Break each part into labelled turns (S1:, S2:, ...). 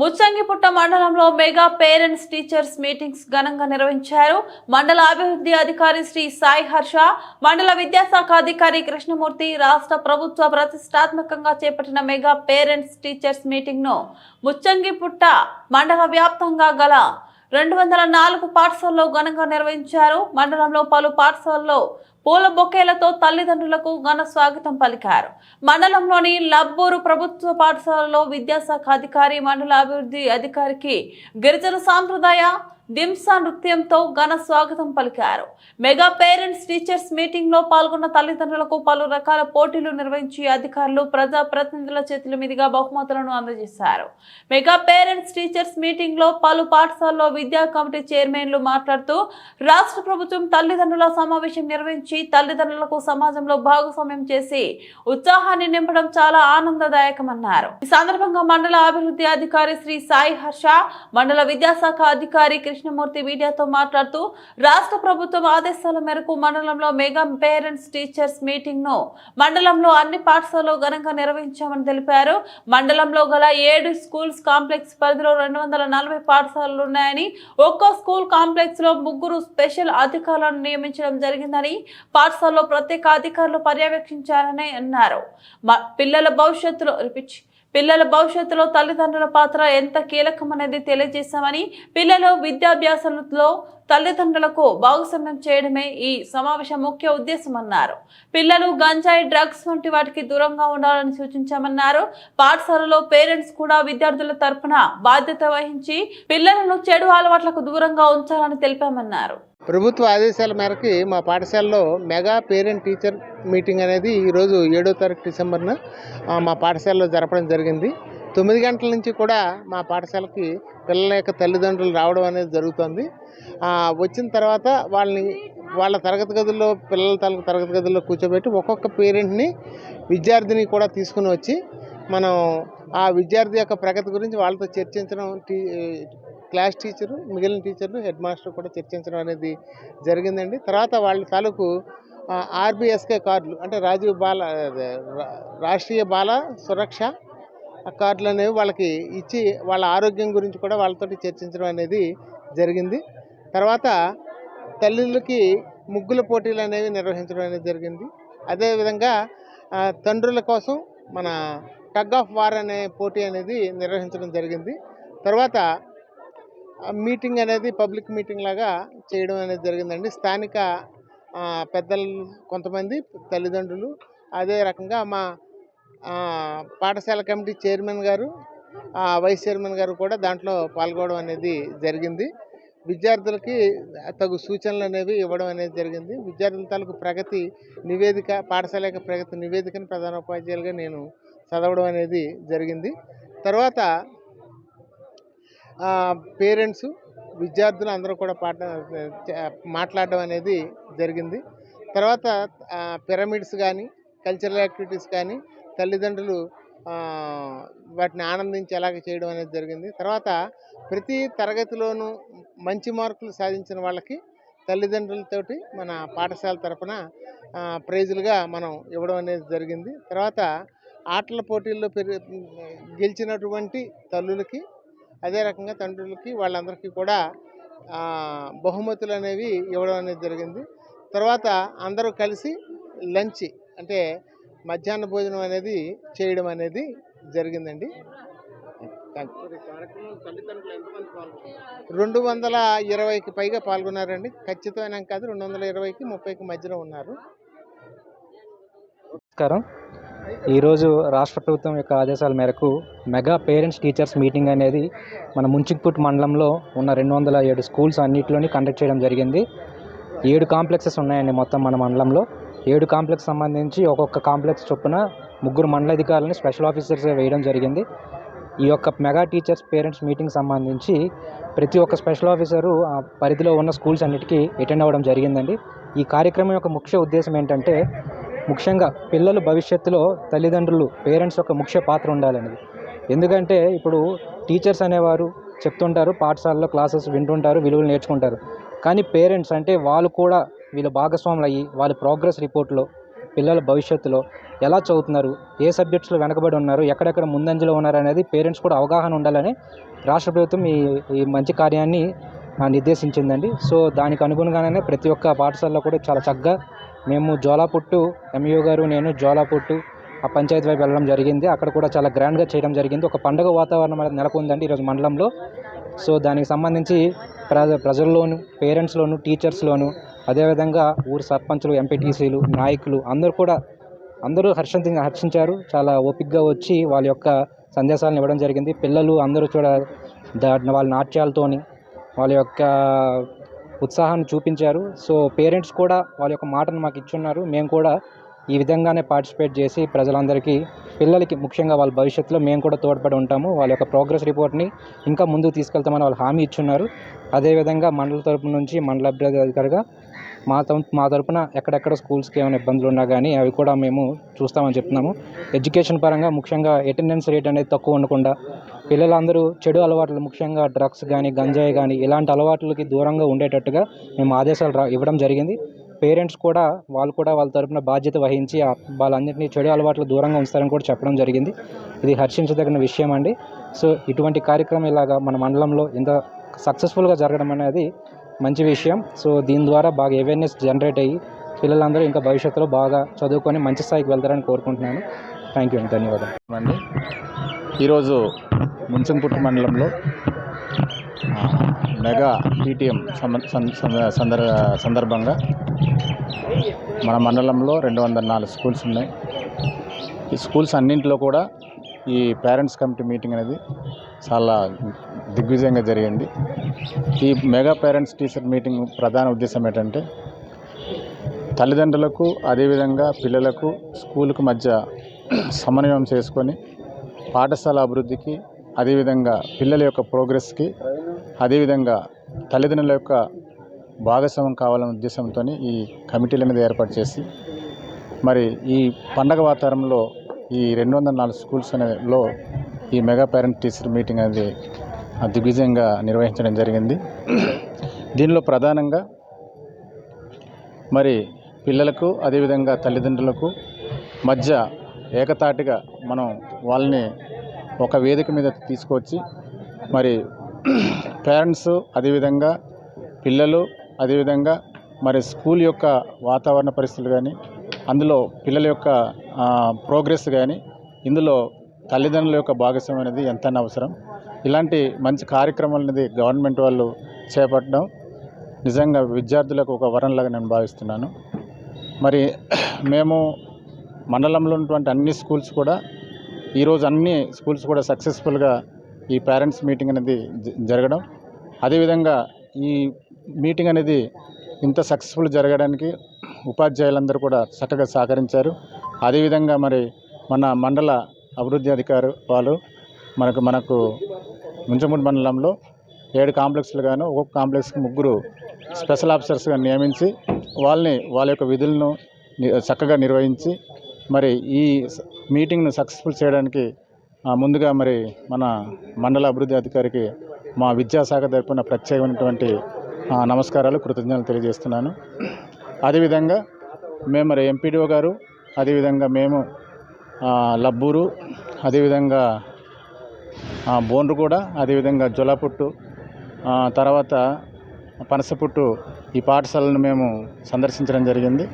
S1: ముచ్చంగిపుట్ట మండలంలో mega parents teachers meetings ఘనంగా నిర్వహించారు. మండల అభివృద్ధి అధికారి శ్రీ సాయి హర్ష మండల విద్యాశాఖ అధికారి కృష్ణమూర్తి రాష్ట్ర ప్రభుత్వ ప్రతిష్టాత్మకంగా చేపట్టిన మెగా పేరెంట్స్ టీచర్స్ మీటింగ్ను ముచ్చంగిపుట్ట మండల వ్యాప్తంగా గల రెండు వందల నాలుగు పాఠశాలలో ఘనంగా నిర్వహించారు. మండలంలో పలు పాఠశాలలో పూల బొకేలతో తల్లిదండ్రులకు ఘన స్వాగతం పలికారు. మండలంలోని లబ్బూరు ప్రభుత్వ పాఠశాలలో విద్యాశాఖ అధికారి మండల అభివృద్ధి అధికారికి గిరిజన సాంప్రదాయ దింసా నృత్యంతో ఘన స్వాగతం పలికారు. మెగా పేరెంట్స్ టీచర్స్ మీటింగ్లో పాల్గొన్న తల్లిదండ్రులకు పలు రకాల పోటీలు నిర్వహించి అధికారులు ప్రజా ప్రతినిధుల చేతుల మీదుగా బహుమతులను అందజేశారు. మెగా పేరెంట్స్ టీచర్స్ మీటింగ్లో పలు పాఠశాలలో విద్యా కమిటీ చైర్మన్లు మాట్లాడుతూ రాష్ట్ర ప్రభుత్వం తల్లిదండ్రుల సమావేశం నిర్వహించి తల్లిదండ్రులకు సమాజంలో భాగస్వామ్యం చేసి ఉత్సాహాన్ని నింపడం చాలా ఆనందదాయకమన్నారు. ఈ సందర్భంగా మండల అభివృద్ధి అధికారి శ్రీ సాయి హర్ష మండల విద్యాశాఖ అధికారి కృష్ణమూర్తి మీడియాతో మాట్లాడుతూ రాష్ట్ర ప్రభుత్వం ఆదేశాల మేరకు మండలంలో మెగా పేరెంట్స్ టీచర్స్ మీటింగ్ను మండలంలో అన్ని పాఠశాలలో ఘనంగా నిర్వహించామని తెలిపారు. మండలంలో గల ఏడు స్కూల్స్ కాంప్లెక్స్ పరిధిలో రెండు వందల నలభై పాఠశాలలు ఉన్నాయని ఒక్కో స్కూల్ కాంప్లెక్స్లో ముగ్గురు స్పెషల్ అధికారులను నియమించడం జరిగిందని పాఠశాలలో ప్రత్యేక అధికారులు పర్యవేక్షించారని అన్నారు. మ- పిల్లల భవిష్యత్తులో రిపిచ్చి పిల్లల భవిష్యత్తులో తల్లిదండ్రుల పాత్ర ఎంత కీలకమనేది తెలియజేశామని పిల్లలు విద్యాభ్యాసంలో తల్లిదండ్రులకు భాగస్వామ్యం చేయడమే ఈ సమావేశం ముఖ్య ఉద్దేశమన్నారు. పిల్లలు గంజాయి డ్రగ్స్ వంటి వాటికి దూరంగా ఉండాలని సూచించామన్నారు. పాఠశాలలో పేరెంట్స్ కూడా విద్యార్థుల తరపున బాధ్యత వహించి పిల్లలను చెడు అలవాట్లకు దూరంగా ఉంచాలని తెలిపామన్నారు.
S2: ప్రభుత్వ ఆదేశాల మేరకు మా పాఠశాలలో మెగా పేరెంట్ టీచర్ మీటింగ్ అనేది ఈరోజు ఏడో తారీఖు డిసెంబర్న మా పాఠశాలలో జరపడం జరిగింది. తొమ్మిది గంటల నుంచి కూడా మా పాఠశాలకి పిల్లల యొక్క తల్లిదండ్రులు రావడం అనేది జరుగుతుంది. వచ్చిన తర్వాత వాళ్ళని వాళ్ళ తరగతి గదుల్లో పిల్లల తరగతి తరగతి గదుల్లో కూర్చోబెట్టి ఒక్కొక్క పేరెంట్ని విద్యార్థిని కూడా తీసుకుని వచ్చి మనం ఆ విద్యార్థి యొక్క ప్రగతి గురించి వాళ్ళతో చర్చించడం టీ క్లాస్ టీచరు మిగిలిన టీచర్లు హెడ్ మాస్టర్ కూడా చర్చించడం అనేది జరిగిందండి. తర్వాత వాళ్ళ తాలూకు ఆర్బిఎస్కే కార్డులు అంటే రాజీవ్ బాల రా- రాష్ట్రీయ బాల సురక్ష కార్డులు అనేవి వాళ్ళకి ఇచ్చి వాళ్ళ ఆరోగ్యం గురించి కూడా వాళ్ళతోటి చర్చించడం అనేది జరిగింది. తర్వాత తల్లులకి ముగ్గుల పోటీలు అనేవి నిర్వహించడం అనేది జరిగింది. అదేవిధంగా తండ్రుల కోసం మన టగ్ ఆఫ్ వార్ అనే పోటీ అనేది నిర్వహించడం జరిగింది. తర్వాత మీటింగ్ అనేది పబ్లిక్ మీటింగ్ లాగా చేయడం అనేది జరిగిందండి. స్థానిక పెద్దలు కొంతమంది తల్లిదండ్రులు అదే రకంగా మా పాఠశాల కమిటీ చైర్మన్ గారు వైస్ చైర్మన్ గారు కూడా దాంట్లో పాల్గొనడం అనేది జరిగింది. విద్యార్థులకి తగు సూచనలు అనేవి ఇవ్వడం అనేది జరిగింది. విద్యార్థుల తాలూకు ప్రగతి నివేదిక పాఠశాల యొక్క ప్రగతి నివేదికను ప్రధాన ఉపాధ్యాయులుగా నేను చదవడం అనేది జరిగింది. తర్వాత పేరెంట్స్ విద్యార్థులు అందరూ కూడా పాట మాట్లాడడం అనేది జరిగింది. తర్వాత పిరమిడ్స్ కానీ కల్చరల్ యాక్టివిటీస్ కానీ తల్లిదండ్రులు వాటిని ఆనందించి ఎలాగ చేయడం అనేది జరిగింది. తర్వాత ప్రతి తరగతిలోనూ మంచి మార్కులు సాధించిన వాళ్ళకి తల్లిదండ్రులతోటి మన పాఠశాల తరఫున ప్రైజులుగా మనం ఇవ్వడం అనేది జరిగింది. తర్వాత ఆటల పోటీల్లో పెరి గెలిచినటువంటి తల్లులకి అదే రకంగా తండ్రులకి వాళ్ళందరికీ కూడా బహుమతులు అనేవి ఇవ్వడం అనేది జరిగింది. తర్వాత అందరూ కలిసి లంచ్ అంటే మధ్యాహ్న భోజనం అనేది చేయడం అనేది జరిగిందండి. రెండు వందల ఇరవైకి పైగా పాల్గొన్నారండి. ఖచ్చితమైన కాదు రెండు వందల ఇరవైకి ముప్పైకి మధ్యలో ఉన్నారు.
S3: నమస్కారం. ఈరోజు రాష్ట్ర ప్రభుత్వం యొక్క ఆదేశాల మేరకు మెగా పేరెంట్స్ టీచర్స్ మీటింగ్ అనేది మన ముంచిక్పుట్ మండలంలో ఉన్న రెండు వందల ఏడు స్కూల్స్ అన్నింటిలోని కండక్ట్ చేయడం జరిగింది. ఏడు కాంప్లెక్సెస్ ఉన్నాయండి మొత్తం మన మండలంలో. ఏడు కాంప్లెక్స్ సంబంధించి ఒక్కొక్క కాంప్లెక్స్ చొప్పున ముగ్గురు మండలాధికారులని స్పెషల్ ఆఫీసర్స్ వేయడం జరిగింది. ఈ యొక్క మెగా టీచర్స్ పేరెంట్స్ మీటింగ్ సంబంధించి ప్రతి ఒక్క స్పెషల్ ఆఫీసరు ఆ పరిధిలో ఉన్న స్కూల్స్ అన్నిటికీ అటెండ్ అవ్వడం జరిగిందండి. ఈ కార్యక్రమం యొక్క ముఖ్య ఉద్దేశం ఏంటంటే ముఖ్యంగా పిల్లలు భవిష్యత్తులో తల్లిదండ్రులు పేరెంట్స్ యొక్క ముఖ్య పాత్ర ఉండాలనేది. ఎందుకంటే ఇప్పుడు టీచర్స్ అనేవారు చెప్తుంటారు పాఠశాలలో క్లాసెస్ వింటుంటారు విలువలు నేర్చుకుంటారు. కానీ పేరెంట్స్ అంటే వాళ్ళు కూడా వీళ్ళ భాగస్వాములు అయ్యి వాళ్ళ ప్రోగ్రెస్ రిపోర్ట్లో పిల్లల భవిష్యత్తులో ఎలా చదువుతున్నారు ఏ సబ్జెక్ట్స్లో వెనకబడి ఉన్నారు ఎక్కడెక్కడ ముందంజలో ఉన్నారు అనేది పేరెంట్స్ కూడా అవగాహన ఉండాలని రాష్ట్ర ప్రభుత్వం ఈ ఈ మంచి కార్యాన్ని నిర్దేశించిందండి. సో దానికి అనుగుణంగానే ప్రతి ఒక్క పాఠశాలలో కూడా చాలా చక్కగా మేము జోలాపుట్టు ఎంఈఓ గారు నేను జోలాపుట్టు ఆ పంచాయతీ వైపు వెళ్ళడం జరిగింది. అక్కడ కూడా చాలా గ్రాండ్గా చేయడం జరిగింది. ఒక పండుగ వాతావరణం అనేది నెలకొందండి ఈరోజు మండలంలో. సో దానికి సంబంధించి ప్ర ప్రజల్లోను పేరెంట్స్లోను టీచర్స్లోను అదేవిధంగా ఊరు సర్పంచులు ఎంపీటీసీలు నాయకులు అందరూ కూడా అందరూ హర్షించి హర్షించారు. చాలా ఓపిక్గా వచ్చి వాళ్ళ యొక్క సందేశాలను ఇవ్వడం జరిగింది. పిల్లలు అందరూ కూడా వాళ్ళ నాట్యాలతోని వాళ్ళ యొక్క ఉత్సాహాన్ని చూపించారు. సో పేరెంట్స్ కూడా వాళ్ళ యొక్క మాటను మాకు ఇచ్చున్నారు. మేము కూడా ఈ విధంగానే పార్టిసిపేట్ చేసి ప్రజలందరికీ పిల్లలకి ముఖ్యంగా వాళ్ళ భవిష్యత్తులో మేము కూడా తోడ్పడి ఉంటాము. వాళ్ళ యొక్క ప్రోగ్రెస్ రిపోర్ట్ని ఇంకా ముందుకు తీసుకెళ్తామని వాళ్ళు హామీ ఇచ్చున్నారు. అదేవిధంగా మండల తరపు నుంచి మండల అభివృద్ధి అధికారిగా మా మా తరపున ఎక్కడెక్కడ స్కూల్స్కి ఏమైనా ఇబ్బందులు ఉన్నా కానీ అవి కూడా మేము చూస్తామని చెప్తున్నాము. ఎడ్యుకేషన్ పరంగా ముఖ్యంగా అటెండెన్స్ రేట్ అనేది తక్కువ ఉండకుండా పిల్లలందరూ చెడు అలవాట్లు ముఖ్యంగా డ్రగ్స్ కానీ గంజాయి కానీ ఇలాంటి అలవాట్లకి దూరంగా ఉండేటట్టుగా మేము ఆదేశాలు రా ఇవ్వడం జరిగింది. పేరెంట్స్ కూడా వాళ్ళు కూడా వాళ్ళ తరపున బాధ్యత వహించి వాళ్ళందరినీ చెడు అలవాట్లు దూరంగా ఉంచుతారని కూడా చెప్పడం జరిగింది. ఇది హర్షించదగిన విషయం అండి. సో ఇటువంటి కార్యక్రమం ఇలాగా మన మండలంలో ఇంత సక్సెస్ఫుల్గా జరగడం అనేది మంచి విషయం. సో దీని ద్వారా బాగా అవేర్నెస్ జనరేట్ అయ్యి పిల్లలందరూ ఇంకా భవిష్యత్తులో బాగా చదువుకొని మంచి స్థాయికి వెళ్తారని కోరుకుంటున్నాను. థ్యాంక్ యూ అండి. ధన్యవాదాలు.
S4: అండి. ఈరోజు ముంచంపుట్టు మండలంలో మెగా టీటీఎం సందర్ సందర్భంగా మన మండలంలో రెండు వందల నాలుగు స్కూల్స్ ఉన్నాయి. ఈ స్కూల్స్ అన్నింటిలో కూడా ఈ పేరెంట్స్ కమిటీ మీటింగ్ అనేది చాలా దిగ్విజయంగా జరిగింది. ఈ మెగా పేరెంట్స్ టీచర్ మీటింగ్ ప్రధాన ఉద్దేశం ఏంటంటే తల్లిదండ్రులకు అదేవిధంగా పిల్లలకు స్కూల్కు మధ్య సమన్వయం చేసుకొని పాఠశాల అభివృద్ధికి అదేవిధంగా పిల్లల యొక్క ప్రోగ్రెస్కి అదేవిధంగా తల్లిదండ్రుల యొక్క భాగస్వామ్యం కావాలనే ఉద్దేశంతో ఈ కమిటీల మీద ఏర్పాటు చేసి మరి ఈ పండగ వాతావరణంలో ఈ రెండు వందల నాలుగు స్కూల్స్ అనేలో ఈ మెగా పేరెంట్ టీచర్ మీటింగ్ అనేది దిగ్విజయంగా నిర్వహించడం జరిగింది. దీనిలో ప్రధానంగా మరి పిల్లలకు అదేవిధంగా తల్లిదండ్రులకు మధ్య ఏకతాటిగా మనం వాళ్ళని ఒక వేదిక మీద తీసుకొచ్చి మరి పేరెంట్స్ అదేవిధంగా పిల్లలు అదేవిధంగా మరి స్కూల్ యొక్క వాతావరణ పరిస్థితులు కానీ అందులో పిల్లల యొక్క ప్రోగ్రెస్ కానీ ఇందులో తల్లిదండ్రుల యొక్క భాగస్వామ్యం అనేది ఎంత అవసరం. ఇలాంటి మంచి కార్యక్రమాలు అనేది గవర్నమెంట్ వాళ్ళు చేపట్టడం నిజంగా విద్యార్థులకు ఒక వరంలాగా నేను భావిస్తున్నాను. మరి మేము మండలంలో ఉన్నటువంటి అన్ని స్కూల్స్ కూడా ఈరోజు అన్ని స్కూల్స్ కూడా సక్సెస్ఫుల్గా ఈ పేరెంట్స్ మీటింగ్ అనేది జ- జరగడం. అదేవిధంగా ఈ మీటింగ్ అనేది ఇంత సక్సెస్ఫుల్ జరగడానికి ఉపాధ్యాయులందరూ కూడా చక్కగా సహకరించారు. అదేవిధంగా మరి మన మండల అభివృద్ధి అధికారు వాళ్ళు మనకు మనకు ముంచమూడి మండలంలో ఏడు కాంప్లెక్స్లు గాను ఒక్కొక్క కాంప్లెక్స్కి ముగ్గురు స్పెషల్ ఆఫీసర్స్గా నియమించి వాళ్ళని వాళ్ళ యొక్క విధులను చక్కగా నిర్వహించి మరి ఈ మీటింగ్ను సక్సెస్ఫుల్ చేయడానికి ముందుగా మరి మన మండల అభివృద్ధి అధికారికి మా విద్యాశాఖ తరపున ప్రత్యేకమైనటువంటి నమస్కారాలు కృతజ్ఞతలు తెలియజేస్తున్నాను. అదేవిధంగా మేము మరి ఎంపీడీఓ గారు అదేవిధంగా మేము లబ్బూరు అదేవిధంగా బోన్రు కూడా అదేవిధంగా జొలపుట్టు తర్వాత పనసపుట్టు ఈ పాఠశాలను మేము సందర్శించడం జరిగింది.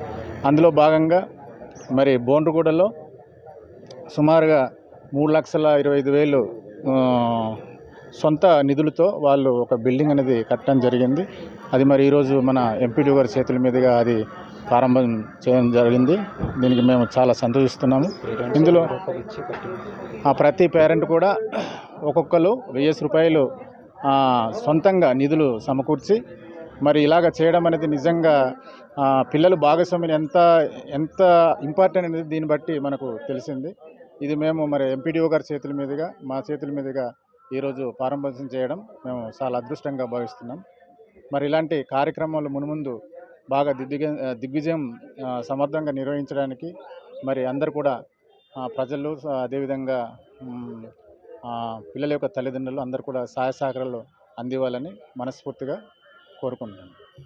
S4: అందులో భాగంగా మరి బోన్రుగూడలో సుమారుగా మూడు లక్షల ఇరవై ఐదు వేలు సొంత నిధులతో వాళ్ళు ఒక బిల్డింగ్ అనేది కట్టడం జరిగింది. అది మరి ఈరోజు మన ఎంపీడీ గారి చేతుల మీదుగా అది ప్రారంభం చేయడం జరిగింది. దీనికి మేము చాలా సంతోషిస్తున్నాము. ఇందులో ఆ ప్రతి పేరెంట్ కూడా ఒక్కొక్కరు వెయ్యేసి రూపాయలు సొంతంగా నిధులు సమకూర్చి మరి ఇలాగ చేయడం అనేది నిజంగా పిల్లలు భాగస్వామ్యం ఎంత ఎంత ఇంపార్టెంట్ అనేది దీన్ని బట్టి మనకు తెలిసింది. ఇది మేము మరి ఎంపీడీఓ గారి చేతుల మీదుగా మా చేతుల మీదుగా ఈరోజు ప్రారంభోత్సవం చేయడం మేము చాలా అదృష్టంగా భావిస్తున్నాం. మరి ఇలాంటి కార్యక్రమాలు మునుముందు బాగా దిగ్విజ దిగ్విజయం సమర్థంగా నిర్వహించడానికి మరి అందరు కూడా ప్రజలు అదేవిధంగా పిల్లల యొక్క తల్లిదండ్రులు అందరు కూడా సహాయ సహకారాలు అందివ్వాలని మనస్ఫూర్తిగా కోరుకుంటున్నాను